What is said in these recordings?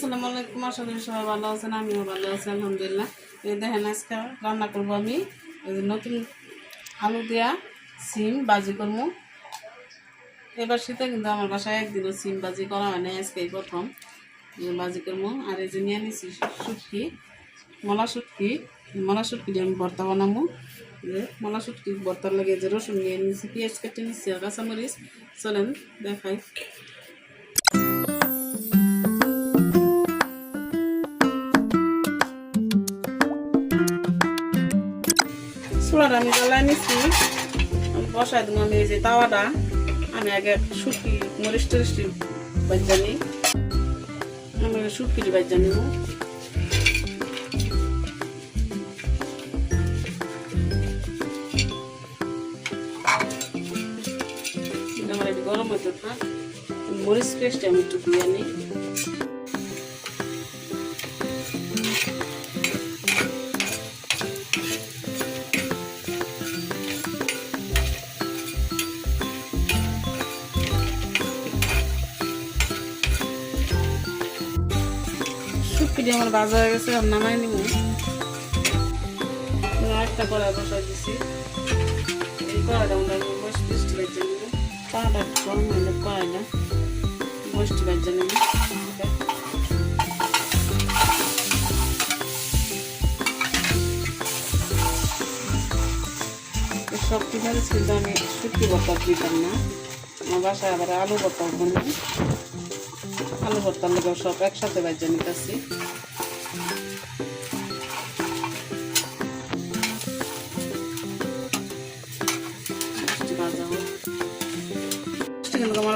আসসালামু আলাইকুম, আশা করি সবাই ভালো আছেন, আমিও ভালো আছি, আলহামদুলিল্লাহ। এই দেখেন, আজকে রান্না করব আমি নতুন আলু দেয়া সিম বাজি করব। এবার শীতে কিন্তু আমার বাসায় একদিনও সিম বাজি করা হয় না আজকে প্রথম। বাজি করব, আর এই যে নিয়ে নিছি শুটকি, মলা শুটকি মলা শুটকি আমি ভর্তা বানাবো। যে মলা শুটকি ভর্তার লাগে যে রসুন নিয়ে নিছি, পেঁয়াজ কেটে নিচ্ছি আর কাঁচামরিচ। চলেন, দেখাই। চুলাটা আমি জ্বালাই নিচ্ছি বসাই দেবো আমি যে তাওয়াটা। আমি আগে শুটকি, মরিচ টরিষ্টি বাজ্যা নিই। আমি শুটকিটি বাজ্যা নিব। আমার গরম হতে থাক মরিচ পেস্ট আমি একটু দিয়ে নিই। শুটকিটি আমার বাজা হয়ে গেছে, আর নামাই নিব। একটা কড়াই বসাই দিছি। এই কড়াটা গরম হইলে বাজ্যা নিব সব ঠিক আছে কিন্তু আমি শুটকি ভর্তা দিতাম না। আমার বাসায় আবার আলু করব আলু ভর্তার লোক সব একসাথে বাজ্যা নিতেছি।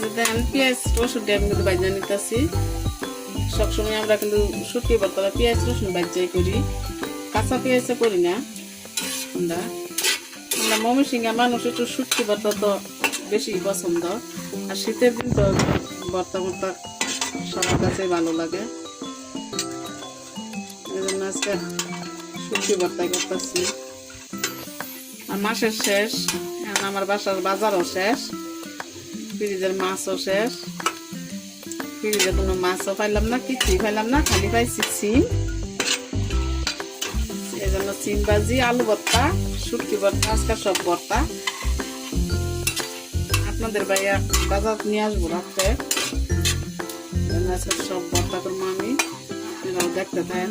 যে দেন পেঁয়াজ রসুন আমি কিন্তু বাজ্যা নিতেছি। সবসময় আমরা কিন্তু শুকিয়ে বর্তমানে পেঁয়াজ রসুন বাজ্যাই করি। কাঁচা পেঁয়াজে করি না। আমরা আমরা ময়মনসিংহা মানুষ একটু শুটকি ভর্তা তো বেশি পছন্দ। আর শীতের দিন তো ভর্তা ভর্তা সবার কাছেই ভালো লাগে। এই জন্য আজকে শুটকি ভর্তা করতেছি। আর মাসের শেষ। আমার বাসার বাজারও শেষ। ফ্রিজের মাছও শেষ। ফ্রিজে কোনো মাছও পাইলাম না, কিছুই পাইলাম না, খালি পাইছি সিম। এই জন্য সিম ভাজি আলু ভর্তা, শুটকি ভর্তা আজকাল সব ভর্তা। আপনাদের ভাইয়া বাজার নিয়ে আসব আজকে সব ভর্তা করব আমি। দেখতে থাকেন।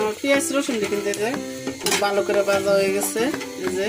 আমার পেঁয়াজ রসুন কিনতে যে ভালো করে বাজা হয়ে গেছে, এই যে।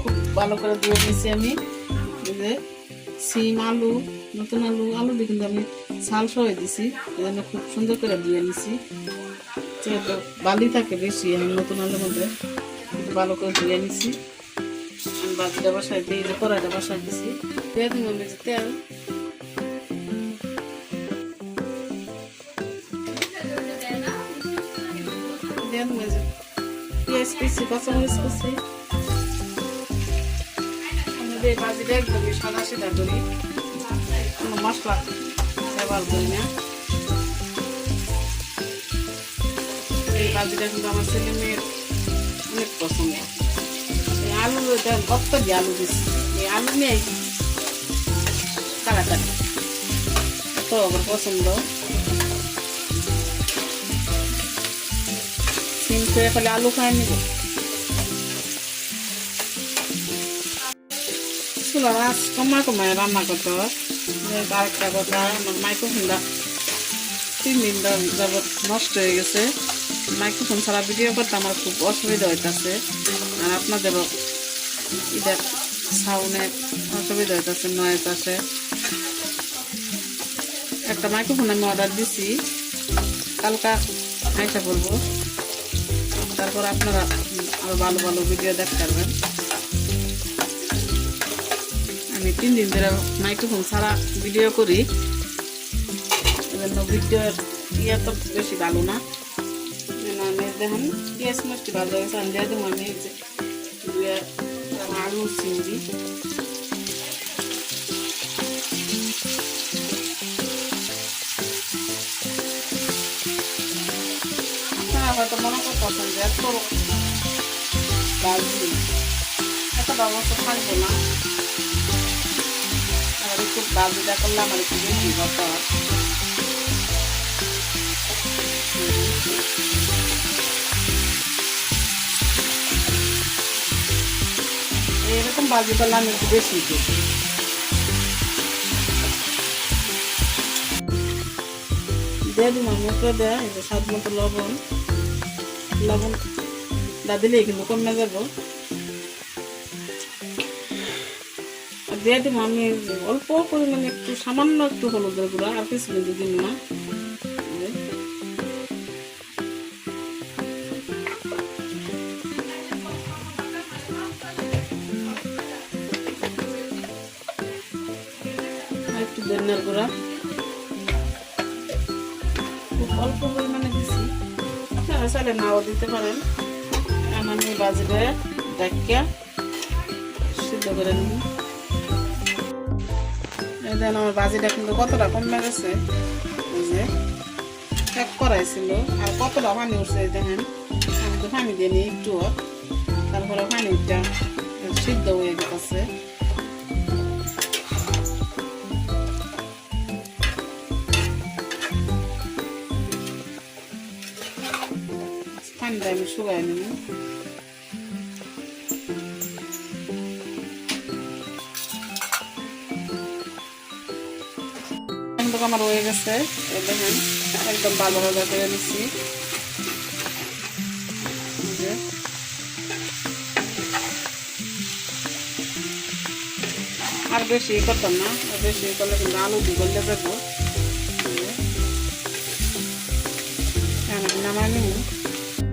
খুব ভালো করে ধুয়ে নিয়েছি আমি। যে সিম, আলু, নতুন আলু আলু দিয়ে কিন্তু আমি ছাল সহে দিছি। এই জন্য খুব সুন্দর করে ধুয়ে নিছি। যেহেতু বালি থাকে বেশি, আমি নতুন আলুর মধ্যে ভালো করে ধুয়ে নিছি। বাজিটা বসাই দিই যে কড়াইটা বসাই দিছি। দিয়ে দিব আমি তেল। দিয়ে দিব যে পেঁয়াজ কুচি। আমাদের এই ভাজিটা একদমই সাদা সিধা করি কোনো মশলা ব্যবহার করি না। এই ভাজিটা কিন্তু আমার ছেলে মেয়ের অনেক পছন্দ। এই আলু কত দিয়ে আলু দিচ্ছি এই আলু নেই তাড়াতাড়ি এত আমার পছন্দ। সিম করে খালি আলু খাই নিব। চুলার আঁচ কমায় কমায় রান্না করতে হয় আরেকটা কথা আমার মাইক্রোফোনটা তিন দিন যাবৎ নষ্ট হয়ে গেছে। মাইক্রোফোন ছাড়া ভিডিও করতে আমার খুব অসুবিধা হইতাছে আর আপনাদেরও এটা সাউন্ডের অসুবিধা হইতাছে নয়েজ আসে একটা মাইক্রোফোন আমি অর্ডার দিছি। কালকা আইসা করব তারপর আপনারা আরও ভালো ভালো ভিডিও দেখতে পারবেন। আমি তিন দিন ধরে মাইক্রোফোন ছাড়া ভিডিও করি। এজন্য ভিডিওর ইয়ে তো বেশি ভালো না। আমি দেখুন পেঁয়াজ মিষ্টি ভালো হয়েছে আমি দিয়ে দেবো, আমি আলু চিংড়ি হয়তো মনে করতেছেন যে এত এত ব্যবস্থা থাকব না। একটু বাজিটা করলে আমার একটু বেশি এরকম বাজি করলে আমি একটু। বেশি দিয়ে মুখে দেয় স্বাদ মতো লবণ। লবণ দা দিলেই কিন্তু কমে যাব। দিয়ে দিব, আমি অল্প পরিমাণে একটু সামান্য একটু হলুদের গুঁড়া আর কিছু কিন্তু দিব না। একটু গুঁড়া। অল্প পরিমাণে নাও দিতে পারেন। সিদ্ধ করে এই দেন আমার বাজিটা কিন্তু কতটা কমে গেছে? যে চেক করাইছিল আর কতটা পানি উঠছে দেখেন? আমি তো পানি দিয়ে নিই একটু তারপরে পানিটা সিদ্ধ হয়ে গেছে। পানিটা আমি শুকাই নিব। কিন্তু আমার হয়ে গেছে। দেখেন, একদম ভালো ভালো করে নিচ্ছি। আর বেশি করতাম না, আর বেশি করলে কিন্তু আলু দিয়ে গলে যাব। এই যে। এখন আমি নামাই নিবো।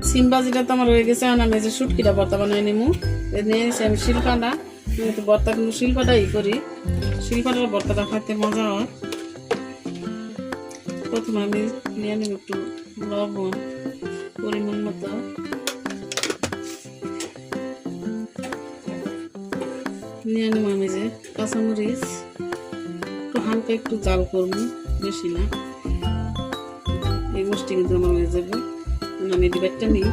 সিম বাজিটা তো আমার হয়ে গেছে, এখন আমি যে শুটকিটা ভর্তা বানাই নিমু নিয়ে নিয়েছি আমি শিলপাটা কিন্তু ভর্তা কিন্তু শিলপাটাই করি, শিলপাটার ভর্তাটা খাইতে মজা হয়। প্রথমে আমি নিয়ে নিব একটু লবণ পরিমাণ মতো। নিয়ে নিব আমি যে কাঁচামরিচ। একটু হালকা একটু জাল করব, বেশি না। এই মিষ্টি কিন্তু আমার হয়ে যাবে। আমি ডিবেটটা নিই।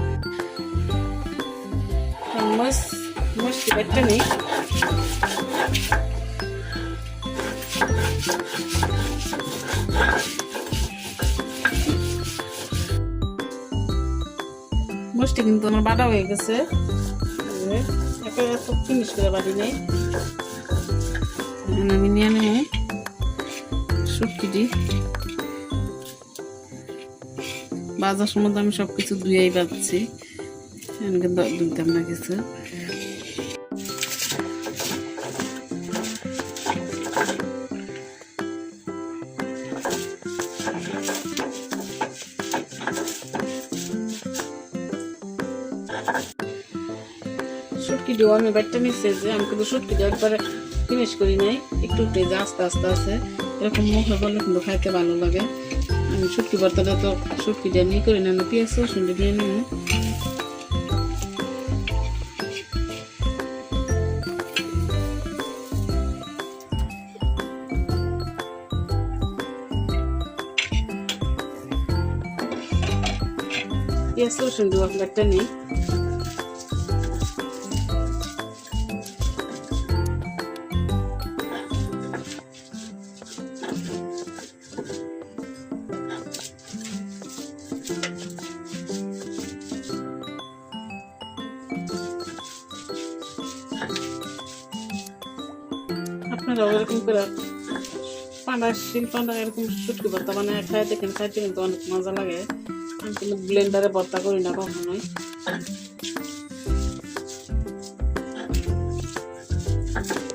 মাছ মাছ ডিবেটটা নিই। মাছটি কিন্তু আমার বাটা হয়ে গেছে। একটা সব ফিনিশ বাড়ি নেই। আমি নিয়ে নেব শুটকিটি। বাজার সময় আমি সব কিছু ধুয়েই পাচ্ছি এখানকে দুধতাম না কিছু। শুটকি দিও আমি নিচ্ছে যে আমি কিন্তু শুটকি দিয়ে একবারে ফিনিশ করি নাই। একটু এই আস্তে আস্তে আছে। এরকম মুখে বললে কিন্তু খাইতে ভালো লাগে। আমি শুটকি ভর্তাটা তো শুটকি দিয়ে নিয়ে করি না পেঁয়াজ রসুন দিয়ে নিব পেঁয়াজ রসুন দিব একটা নেই। আপনারাও এরকম করে। পাঁডা শিল পাঁডা এরকম শুটকি ভর্তা মানে খাই দেখেন খাইতে কিন্তু অনেক মজা লাগে। কিন্তু ব্লেন্ডারে ভর্তা করি না কখনোই।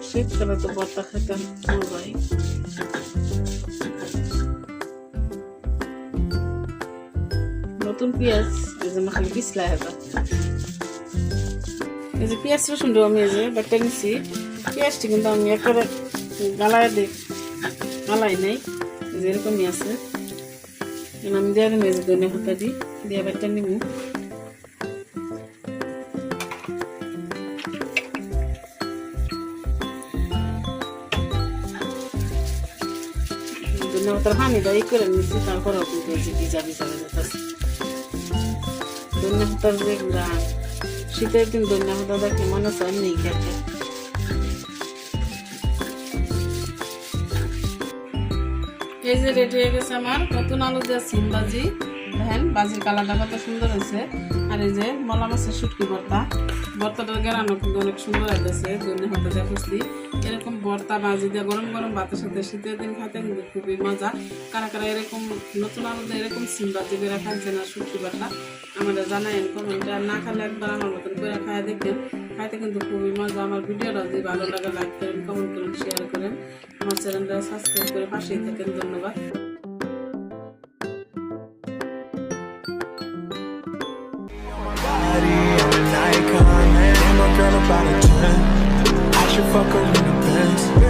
শীতকালে তো ভর্তা খেতে মজাই। নতুন পেঁয়াজ, এই যে খালি পিছলা হেবা এই যে পেঁয়াজ রসুনটাও আমি এই যে বাটটা নিছি। পেঁয়াজটি কিন্তু আমি একবারে গালায় দিই গালাই নেই এই যে এরকমই আছে। আমি দিয়ে এই যে ধনে পাতা দিই দিয়ে বাটটা নিব ধনে পাতার পানিটা ই করে নিচ্ছি এই যে ভিজা ভিজা হয়ে ধনে পাতার যে শীতের দিন ধনিয়া পাতা দেখলে মনে হয় নেই খেতে। এই যে রেডি হয়ে গেছে আমার। নতুন আলু দিয়ে সিম বাজি। দেখেন, বাজির কালারটা কত সুন্দর হয়েছে। আর এই যে মলা মাছের শুটকি ভর্তা। ভর্তাটার গেরানো কিন্তু অনেক সুন্দর হয়েছে দুই হাতে দেখছি ভর্তা বাজি দিয়ে গরম গরম ভাতের সাথে শীতের দিন খাইতে কিন্তু খুবই মজা। কারা কারা এরকম নতুন আলু দিয়ে এরকম সিম বাজি করে খাচ্ছে না শুটকি ভর্তা আমাদের জানাইন কমেন্টে আর না খালে একবার আমার মতন করে খায় দেখবেন। খাইতে কিন্তু খুবই মজা। আমার ভিডিওটা যদি ভালো লাগে লাইক করেন কমেন্ট করেন শেয়ার করেন। আমার চ্যানেলটা সাবস্ক্রাইব করে পাশেই থাকেন। ধন্যবাদ। I'm an icon, man. And my girl about a 10. I should fuck her night.